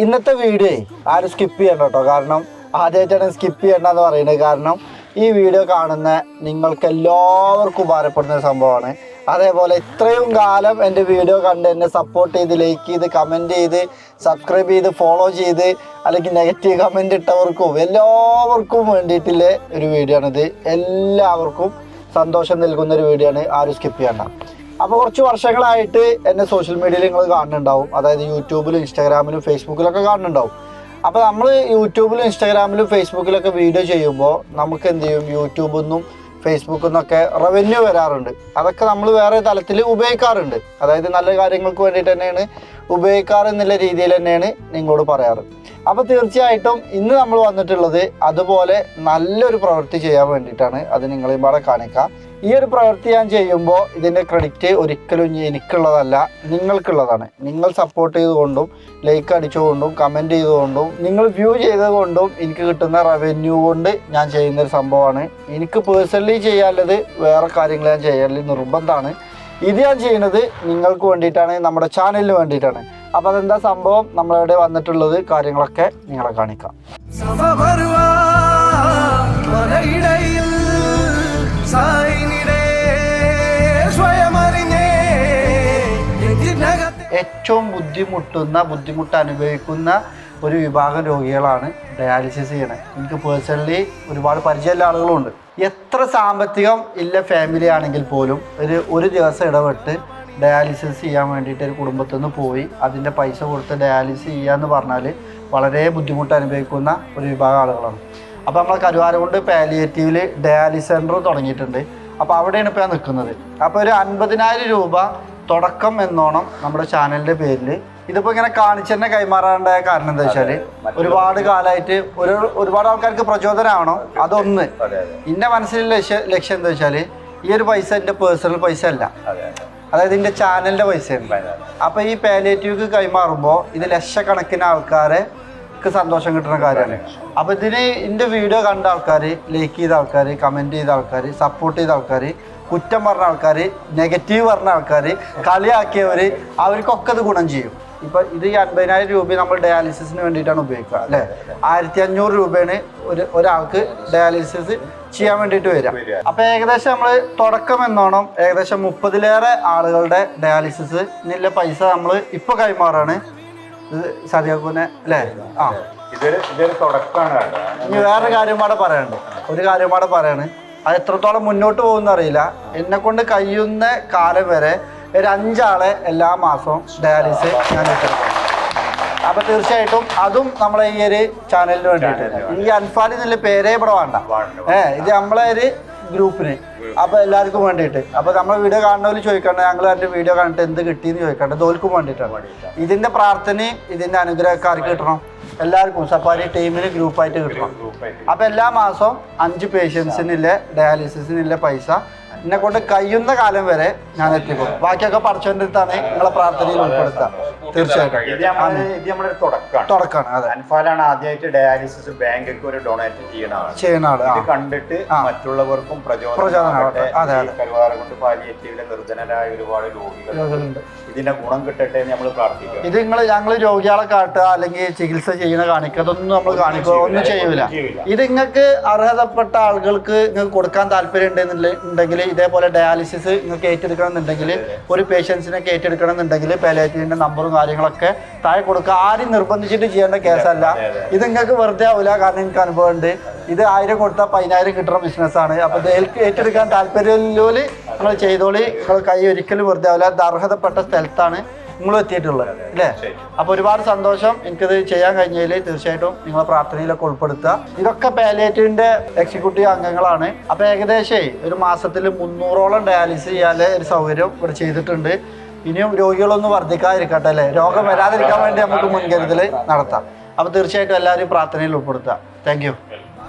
ഇന്നത്തെ വീഡിയോ ആരും സ്കിപ്പ് ചെയ്യണ്ട കേട്ടോ കാരണം ആദ്യമായിട്ടാണ് സ്കിപ്പ് ചെയ്യണ്ടെന്ന് പറയുന്നത്. കാരണം ഈ വീഡിയോ കാണുന്ന നിങ്ങൾക്ക് എല്ലാവർക്കും ഉപകാരപ്പെടുന്ന ഒരു സംഭവമാണ്. അതേപോലെ ഇത്രയും കാലം എന്റെ വീഡിയോ കണ്ട് എന്നെ സപ്പോർട്ട് ചെയ്ത് ലൈക്ക് ചെയ്ത് കമന്റ് ചെയ്ത് സബ്സ്ക്രൈബ് ചെയ്ത് ഫോളോ ചെയ്ത് അല്ലെങ്കിൽ നെഗറ്റീവ് കമന്റ് ഇട്ടവർക്കും എല്ലാവർക്കും വേണ്ടിയിട്ടുള്ള ഒരു വീഡിയോ ആണിത്. എല്ലാവർക്കും സന്തോഷം നൽകുന്ന ഒരു വീഡിയോ ആണ് ആരും സ്കിപ്പ് ചെയ്യണ്ട. അപ്പോൾ കുറച്ച് വർഷങ്ങളായിട്ട് എന്നെ സോഷ്യൽ മീഡിയയിൽ നിങ്ങൾ കാണുന്നുണ്ടാവും. അതായത് യൂട്യൂബിലും ഇൻസ്റ്റാഗ്രാമിലും ഫേസ്ബുക്കിലൊക്കെ കാണുന്നുണ്ടാവും. അപ്പോൾ നമ്മൾ യൂട്യൂബിലും ഇൻസ്റ്റാഗ്രാമിലും ഫേസ്ബുക്കിലൊക്കെ വീഡിയോ ചെയ്യുമ്പോൾ നമുക്ക് എന്ത് ചെയ്യും? യൂട്യൂബിൽ നിന്നും ഫേസ്ബുക്കിൽ നിന്നൊക്കെ റവന്യൂ വരാറുണ്ട്. അതൊക്കെ നമ്മൾ വേറെ തലത്തിൽ ഉപയോഗിക്കാറുണ്ട്. അതായത് നല്ല കാര്യങ്ങൾക്ക് വേണ്ടിയിട്ട് തന്നെയാണ് ഉപയോഗിക്കാറ് എന്നുള്ള രീതിയിൽ തന്നെയാണ് നിങ്ങളോട് പറയാറ്. അപ്പോൾ തീർച്ചയായിട്ടും ഇന്ന് നമ്മൾ വന്നിട്ടുള്ളത് അതുപോലെ നല്ലൊരു പ്രവൃത്തി ചെയ്യാൻ വേണ്ടിയിട്ടാണ്. അത് നിങ്ങളെയും പാടെ കാണിക്കാം. ഈ ഒരു പ്രവൃത്തി ഞാൻ ചെയ്യുമ്പോൾ ഇതിന്റെ ക്രെഡിറ്റ് ഒരിക്കലും എനിക്കുള്ളതല്ല നിങ്ങൾക്കുള്ളതാണ്. നിങ്ങൾ സപ്പോർട്ട് ചെയ്തുകൊണ്ടും ലൈക്ക് അടിച്ചുകൊണ്ടും കമന്റ് ചെയ്തുകൊണ്ടും നിങ്ങൾ വ്യൂ ചെയ്തുകൊണ്ടും എനിക്ക് കിട്ടുന്ന റവന്യൂ കൊണ്ട് ഞാൻ ചെയ്യുന്ന ഒരു സംഭവമാണ്. എനിക്ക് പേഴ്സണലി ചെയ്യാനുള്ളത് വേറെ കാര്യങ്ങൾ ഞാൻ ചെയ്യാനുള്ള നിർബന്ധമാണ്. ഇത് ഞാൻ ചെയ്യുന്നത് നിങ്ങൾക്ക് വേണ്ടിയിട്ടാണ് നമ്മുടെ ചാനലിന് വേണ്ടിയിട്ടാണ്. അപ്പോൾ അതെന്താ സംഭവം? നമ്മളിവിടെ വന്നിട്ടുള്ളത് കാര്യങ്ങളൊക്കെ നിങ്ങളെ കാണിക്കാം. ഏറ്റവും ബുദ്ധിമുട്ടുന്ന ബുദ്ധിമുട്ട് അനുഭവിക്കുന്ന ഒരു വിഭാഗം രോഗികളാണ് ഡയാലിസിസ് ചെയ്യണത് എനിക്ക് പേഴ്സണലി ഒരുപാട് പരിചയമുള്ള ആളുകളുണ്ട്. എത്ര സാമ്പത്തികം ഇല്ല ഫാമിലി ആണെങ്കിൽ പോലും. ഒരു ഒരു ദിവസം ഇടപെട്ട് ഡയാലിസിസ് ചെയ്യാൻ വേണ്ടിയിട്ട് ഒരു കുടുംബത്തിൽ നിന്ന് പോയി. അതിന്റെ പൈസ കൊടുത്ത് ഡയാലിസിസ് ചെയ്യുക എന്ന് പറഞ്ഞാൽ വളരെ ബുദ്ധിമുട്ട് അനുഭവിക്കുന്ന ഒരു വിഭാഗം ആളുകളാണ്. അപ്പോൾ നമ്മൾ കരുവാരകുണ്ട് പാലിയേറ്റീവിൽ ഡയാലിസിസ് സെന്റർ തുടങ്ങിയിട്ടുണ്ട്. അപ്പോൾ അവിടെയാണ് ഇപ്പോൾ ഞാൻ നിൽക്കുന്നത്. അപ്പോൾ ഒരു അൻപതിനായിരം രൂപ തുടക്കം എന്നോണം നമ്മുടെ ചാനലിന്റെ പേരിൽ ഇതിപ്പോൾ ഇങ്ങനെ കാണിച്ചെന്നെ കൈമാറാണ്ടായ കാരണം എന്താ വെച്ചാൽ ഒരുപാട് കാലമായിട്ട് ഒരു ഒരുപാട് ആൾക്കാർക്ക് പ്രചോദനമാണോ അതൊന്ന്. എന്റെ മനസ്സിലുള്ള ലക്ഷ്യം ലക്ഷ്യം എന്താ വെച്ചാൽ ഈ ഒരു പൈസ എന്റെ പേഴ്സണൽ പൈസ അല്ല. അതായത് ഇതിന്റെ ചാനലിന്റെ പൈസയാണ് അപ്പോൾ ഈ പാലിയേറ്റീവ് കൈമാറുമ്പോൾ ഇത് ലക്ഷക്കണക്കിന് ആൾക്കാരെ ക്ക് സന്തോഷം കിട്ടുന്ന കാര്യമാണ്. അപ്പോൾ ഇതിന് എന്റെ വീഡിയോ കണ്ട ആൾക്കാർ ലൈക്ക് ചെയ്ത ആൾക്കാർ കമന്റ് ചെയ്ത ആൾക്കാർ സപ്പോർട്ട് ചെയ്ത ആൾക്കാർ കുറ്റം പറഞ്ഞ ആൾക്കാർ നെഗറ്റീവ് പറഞ്ഞ ആൾക്കാർ കളിയാക്കിയവർ അവർക്കൊക്കെ അത് ഗുണം ചെയ്യും. ഇപ്പം ഇത് ഈ അൻപതിനായിരം രൂപ നമ്മൾ ഡയാലിസിസിന് വേണ്ടിയിട്ടാണ് ഉപയോഗിക്കുക അല്ലെ? ആയിരത്തി അഞ്ഞൂറ് രൂപയാണ് ഒരു ഒരാൾക്ക് ഡയാലിസിസ് ചെയ്യാൻ വേണ്ടിയിട്ട് വരിക. അപ്പൊ ഏകദേശം നമ്മൾ തുടക്കം എന്നോണം ഏകദേശം മുപ്പതിലേറെ ആളുകളുടെ ഡയാലിസിസ് ഡയാലിസിസിനുള്ള പൈസ നമ്മൾ ഇപ്പൊ കൈമാറാണ്. ഇത് സതിയാക്കൂനെ അല്ലേ? ആ. ഇനി വേറെ കാര്യം പാടെ പറയാനുണ്ട്. ഒരു കാര്യം പാടെ പറയാണ്. അത് എത്രത്തോളം മുന്നോട്ട് പോകുമെന്ന് അറിയില്ല. എന്നെ കൊണ്ട് കഴിയുന്ന കാലം വരെ ഒരു അഞ്ചാളെ എല്ലാ മാസവും ഡയാലിസ് ഞാൻ ഏറ്റെടുക്കും. അപ്പൊ തീർച്ചയായിട്ടും അതും നമ്മളെ ഈ ഒരു ചാനലിന് വേണ്ടിയിട്ട്. ഈ അൻഫാൽ നല്ല പേരേ ഇവിടെ വേണ്ട. ഏ ഇത് നമ്മളെ ഒരു ഗ്രൂപ്പിന്. അപ്പൊ എല്ലാവർക്കും വേണ്ടിയിട്ട്. അപ്പൊ നമ്മൾ വീഡിയോ കാണുന്നവർ ചോദിക്കണ്ട ഞങ്ങൾ എന്റെ വീഡിയോ കണ്ടിട്ട് എന്ത് കിട്ടിയെന്ന് ചോദിക്കണ്ട തോൽക്കും വേണ്ടിയിട്ടാണ്. ഇതിന്റെ പ്രാർത്ഥനയും ഇതിന്റെ അനുഗ്രഹമൊക്കെ ആർക്ക് കിട്ടണം? എല്ലാവർക്കും സഫാരി ടീമിന് ഗ്രൂപ്പായിട്ട് കിട്ടണം. അപ്പൊ എല്ലാ മാസവും അഞ്ച് പേഷ്യൻസിനില്ല ഡയാലിസിസിനുള്ള പൈസ എന്നെ കൊണ്ട് കഴിയുന്ന കാലം വരെ ഞാൻ എത്തിക്കും. ബാക്കിയൊക്കെ പഠിച്ചോന്റെ അടുത്താണ് നിങ്ങളെ പ്രാർത്ഥനയിൽ ഉൾപ്പെടുത്തുക. തീർച്ചയായിട്ടും. ഇത് നമ്മൾ ഇത് നമ്മുടെ തുടക്കമാണ് തുടക്കമാണ് അതെ. അൻഫാലാണ് ആദ്യമായിട്ട് ഡയാലിസിസ് ബാങ്കിക്ക് ഒരു ഡൊണേറ്റ് ചെയ്യണ ആൾ. ചെയ്യുന്ന ആൾ ഇത് കണ്ടിട്ട് മറ്റുള്ളവർക്കും പ്രചോദനമാവട്ടെ. അതെ, അതെ. കൊണ്ട് പാലിയേറ്റീവിലെ നിർധനരായ ഒരുപാട് രോഗികളുണ്ട്. ഇതിന്റെ ഗുണം കിട്ടട്ടെ എന്ന് നമ്മൾ പ്രാർത്ഥിക്കും ഇത് നിങ്ങൾ ഞങ്ങൾ രോഗികളെ കാട്ടുക അല്ലെങ്കിൽ ചികിത്സ ചെയ്യുന്ന കാണിക്കുക അതൊന്നും നമ്മൾ കാണിക്കുക ഒന്നും ചെയ്യൂല. ഇത് നിങ്ങൾക്ക് അർഹതപ്പെട്ട ആളുകൾക്ക് നിങ്ങൾക്ക് കൊടുക്കാൻ താല്പര്യം ഉണ്ടെങ്കിൽ ഇതേപോലെ ഡയാലിസിസ് നിങ്ങൾക്ക് ഏറ്റെടുക്കണം എന്നുണ്ടെങ്കിൽ ഒരു പേഷ്യൻസിനൊക്കെ ഏറ്റെടുക്കണം എന്നുണ്ടെങ്കിൽ പാലേറ്റീവിന്റെ നമ്പറും കാര്യങ്ങളൊക്കെ താഴെ കൊടുക്കുക. ആരും നിർബന്ധിച്ചിട്ട് ചെയ്യേണ്ട കേസല്ല. ഇത് നിങ്ങൾക്ക് വെറുതെ ആവില്ല കാരണം എനിക്ക് അനുഭവം ഉണ്ട് ഇത് ആയിരം കൊടുത്താൽ പതിനായിരം കിട്ടുന്ന ബിസിനസ്സാണ് അപ്പോൾ ഇത് ഏറ്റെടുക്കാൻ താല്പര്യമില്ലോൽ നിങ്ങൾ ചെയ്തോളി. നിങ്ങൾ കൈ ഒരിക്കലും വെറുതെ ആവില്ല അത് അർഹതപ്പെട്ട സ്ഥലത്താണ്. നിങ്ങൾ എത്തിയിട്ടുള്ളത് അല്ലേ അപ്പൊ ഒരുപാട് സന്തോഷം. എനിക്കത് ചെയ്യാൻ കഴിഞ്ഞതിൽ തീർച്ചയായിട്ടും നിങ്ങളെ പ്രാർത്ഥനയിലൊക്കെ ഉൾപ്പെടുത്തുക. ഇതൊക്കെ പാലിയേറ്റീവിന്റെ എക്സിക്യൂട്ടീവ് അംഗങ്ങളാണ്. അപ്പൊ ഏകദേശം ഒരു മാസത്തിൽ മുന്നൂറോളം ഡയാലിസിസ് ചെയ്യാൻ ഒരു സൗകര്യം ഇവിടെ ചെയ്തിട്ടുണ്ട്. ഇനിയും രോഗികളൊന്നും വർദ്ധിക്കാതിരിക്കട്ടെ അല്ലേ? രോഗം വരാതിരിക്കാൻ വേണ്ടി നമുക്ക് മുൻകരുതൽ നടത്താം. അപ്പൊ തീർച്ചയായിട്ടും എല്ലാവരും പ്രാർത്ഥനയിൽ ഉൾപ്പെടുത്തുക. താങ്ക്